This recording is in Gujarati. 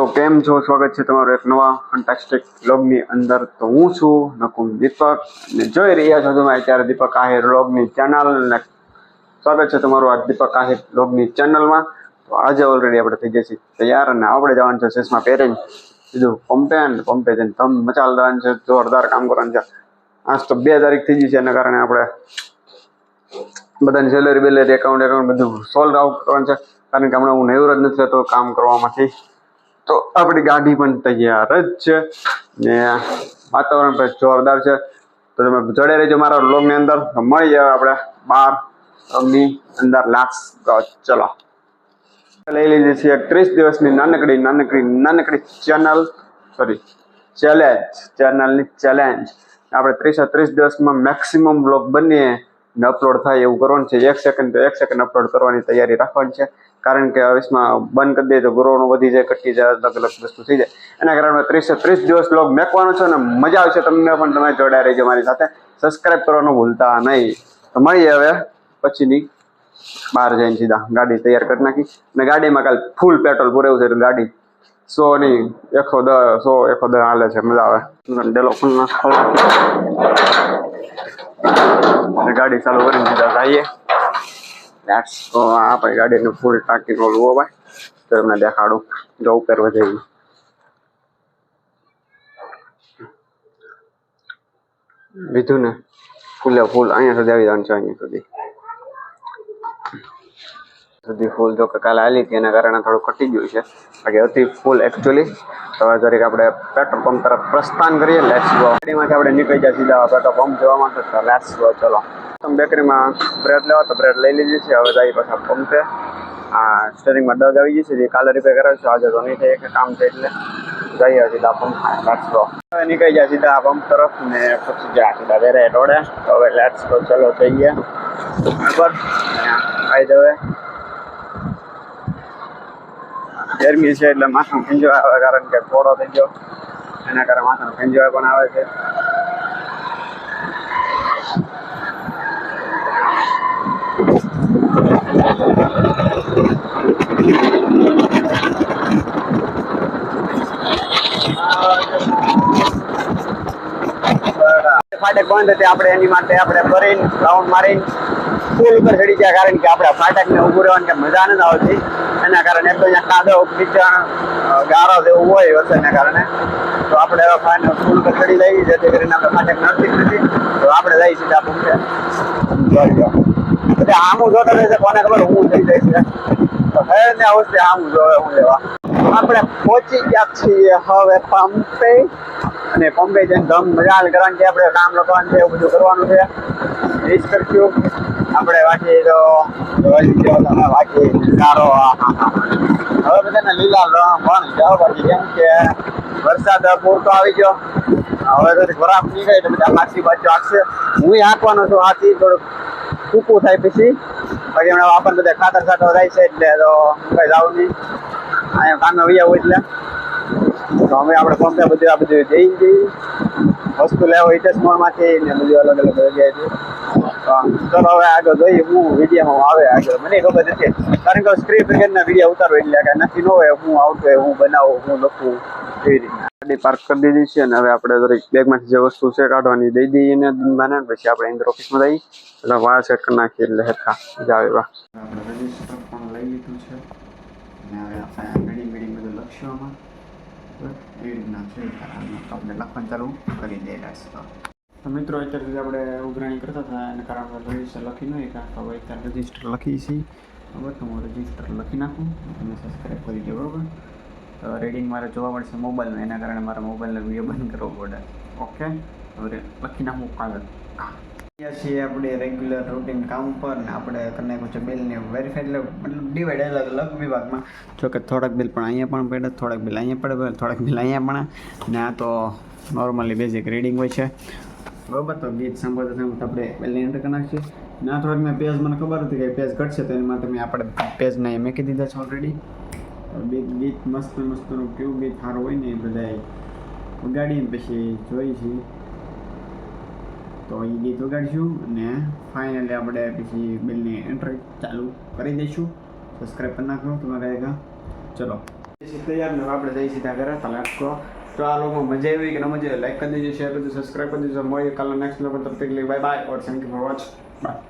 મિત્રો, કેમ છો? સ્વાગત છે તમારું એક નવા ફંટાસ્ટિક બ્લોગની અંદર. તો હું છું નકુમ દીપક ને જોઈ રહ્યા છો તમે અત્યારે દીપક આહિર બ્લોગની ચેનલ ને સ્વાગત છે તમારું આ દીપક આહિર બ્લોગની ચેનલમાં તો આજે ઓલરેડી આપણે થઈ જશે તૈયાર અને આપણે જવાનું છે શેષમાં પહેરીને. બીજું પંપે અને પંપે જઈને ધમ મચાલ દેવાનું છે, જોરદાર કામ કરવાનું છે. આજ તો બે તારીખ થઈ ગઈ છે, એના કારણે આપણે બધાની સેલરી બેલેરી એકાઉન્ટ એકાઉન્ટ બધું સોલ્વ આઉટ કરવાનું છે. કારણ કે હમણાં હું નૈવર જ નથી થતો કામ કરવામાંથી. તો આપણી ગાડી પણ તૈયાર જ છે ને વાતાવરણ પણ જોરદાર છે. તો તમે જોડે રહેજો મારા વ્લોગની અંદર. તો મળીએ આપણે બારની અંદર લાસ્ટ ચલો. લઈ લીધી છે ત્રીસ દિવસની નાનકડી નાનકડી નાનકડી ચેનલ સોરી ચેલેન્જ ચેનલની ચેલેન્જ આપણે ત્રીસે ત્રીસ દિવસમાં મેક્સિમમ બ્લોગ બનીએ ને અપલોડ થાય એવું કરવાનું છે. એક સેકન્ડ તો એક સેકન્ડ અપલોડ કરવાની તૈયારી રાખવાની છે. કારણ કે આવીસમાં બંધ કરી દઈએ તો ગ્રોનું વધી જાય કટી જાય, અલગ અલગ વસ્તુ થઈ જાય. એના કારણે ત્રીસે ત્રીસ દિવસ લોગ મેકવાનો છે અને મજા આવશે. તમને પણ તમે જોડાઈ રહેજો મારી સાથે. સબસ્ક્રાઈબ કરવાનું ભૂલતા નહીં. તો મળીએ હવે પછીની બહાર જઈને સીધા. ગાડી તૈયાર કરી નાખી. અને ગાડીમાં કાલ ફૂલ પેટ્રોલ પૂરેવું છે ગાડી સો ની એકસો દસ સો એકસો દસ હાલે છે. મજા આવે. ડેલો ગાડી ચાલુ કરીને સીધા જઈએ. લેટ્સ તો આપણે ગાડીનું ફૂલ ટાંકીનો લુવો ભાઈ. તો તમને દેખાડું. જો ઉપર વધે લીધું ને? ફૂલે ફૂલ. અહીંયા સુધી આવી જવાનું છે, અહીંયા સુધી. સુધી ફૂલ જો કે કાલે આલી હતી, એના કારણે થોડું ઘટી ગયું છે. બાકી હતી ફૂલ એકચ્યુઅલી હવે જરીક આપણે પેટ્રોલ પંપ તરફ પ્રસ્થાન કરીએ. લેટ્સ ગો ગાડીમાંથી આપણે નીકળી જાય સીધા પેટ્રોલ પંપ જવા માટે. લેટ્સ ગો ચલો. બેકરીમાં બ્રેડ લેવા તો બ્રેડ લઈ લીધી છે. હવે જઈએ પાછા પંપે આ સ્ટેરિંગમાં ડગ આવી ગઈ છે જે કાલે રિપેર કરાવ્યું છે, આજે તો નહીં થાય કે કામ છે એટલે જઈએ સીધા પંપ લેટ્સ ગો હવે નીકળી જાય સીધા આ પંપ તરફ ને પછી જાય સીધા વેરે દોડે. તો હવે લેટ્સ ગો ચલો જઈએ બરાબર. આવી જવે ગરમી છે એટલે માથામાં ખંજો આવે કારણ કે થોડો થઈ ગયો. એના કારણે માથાનો ખંજો પણ આવે છે. ફાટક બંધ હતી આપણે એની માટે આપણે ફરીને રાઉન્ડ મારીને પુલ ઉપર ચડી ગયા કારણ કે આપણે ફાટકને ઊભું રહેવાની કે મજા નથી આવતી. એના કારણે એક તો અહીંયા કાદવ કિચણ ગારો જેવું હોય વરસાદના કારણે. તો આપણે હવે ફાઇન પુલ ઉપર ચડી લઈએ જેથી કરીને આપણે ફાટક નડતી નથી. તો આપણે જઈએ સીધા પૂછે જોઈ લો પછી આમું જોતા રહેશે કોને ખબર હું થઈ જાય છે. તો હે ને આવશે આમ જોવે હું લેવા. આપણે પહોંચી ગયા છીએ હવે પંપે. અને પંપે જઈને ધમ મજા કરવાની છે આપણે કામ લખવાનું છે, એવું બધું કરવાનું છે. જ કરશું આપણે બાકી તો બાકી સારો હવે બધાને લીલા પણ જાઓ બાકી કેમ કે વરસાદ પૂરતો આવી ગયો. હવે તો ખરાબ નીકળે એટલે બધા પાછી બાજુ આવશે હું હાંકવાનો છું, હાથી થોડુંક ટૂંકું થાય પછી. બાકી હમણાં આપણને બધા ખાતર ખાતર થાય છે, એટલે તો કઈ જાવ નહીં. અહીંયા કામે વૈયા હોય એટલે. તો અમે આપણે પંપે બધું આ બધું જઈ જઈ વસ્તુ લેવો ઇટેસ મોલમાંથી ને બધું અલગ અલગ જગ્યાએથી તો ચલો હવે આગળ જોઈએ હું વિડીયોમાં આવે આગળ. મને ખબર નથી. કારણ કે સ્ક્રીન ક્રિકેટના વીડિયો ઉતારો એટલે કે નથી ન હોય હું આવતો હોય હું બનાવું હું લખું એવી રીતના. ગાડી પાર્ક કરી દીધી છે અને હવે આપણે દરેક બેગમાંથી જે વસ્તુ છે કાઢવાની દઈ દઈએ ને મને પછી આપણે ઇન્દ્ર ઓફિસમાં જઈ એટલે વાળ સેટ કરી નાખીએ એટલે હેરખા મજા આવે વાહ આપણે પણ લઈ લીધું છે. અને હવે આપણે મીડિંગ મીડિંગ બધું લખવામાં એવી રીતના છે આપણે લખવાનું ચાલુ કરી દઈએ તો મિત્રો અત્યાર સુધી આપણે ઉઘરાણી કરતા હતા એના કારણે રજિસ્ટર લખી નહીં કારણ કે હવે અત્યારે રજિસ્ટર લખી છીએ બરાબર તો હું રજિસ્ટર લખી નાખું. તમે સબસ્ક્રાઈબ કરી દે, બરાબર? રીડિંગ મારે જોવા મળશે મોબાઈલમાં એના કારણે મારા મોબાઈલનો વીડિયો બંધ કરવો પડે. ઓકે હવે લખી નાખું કાગળ. છીએ આપણે રેગ્યુલર રૂટીન કામ પર ને આપણે નાખ્યું છે બિલને વેરીફાઈ એટલે મતલબ ડિવાઈડ અલગ અલગ વિભાગમાં. જો કે થોડાક બિલ પણ અહીંયા પણ પડે, થોડાક બિલ અહીંયા પડે થોડાક બિલ અહીંયા પણ. ને આ તો નોર્મલી બેઝિક રીડિંગ હોય છે. બરાબર, તો ગીત સાંભળતા સાંભળતા આપણે બિલની એન્ટર કરી નાખીએ. ના થોડાક મેં પેજ મને ખબર હતી કે પેજ ઘટશે, તો એના માટે મેં આપણે પેજને મૂકી દીધા છે ઓલરેડી ગીત મસ્ત મસ્તનું કેવું ગીત સારું હોય ને એ બધાએ વગાડીને પછી જોઈ છીએ. તો એ ગીત વગાડીશું અને ફાઇનલી આપણે પછી બિલની એન્ટ્રી ચાલુ કરી દઈશું. સબસ્ક્રાઈબ કરી નાખો તમારે ચલો. તૈયાર ને આપણે જઈ સીધા કરે આખો તો આ લોકો મજા આવી કે ન મજા લાઈક કરી દેજો શેર કરી દેજો સબસ્ક્રાઈબ કરી દેજો. મળીએ કાલે નેક્સ્ટ લોકો તબ bye bye or thank you for watch bye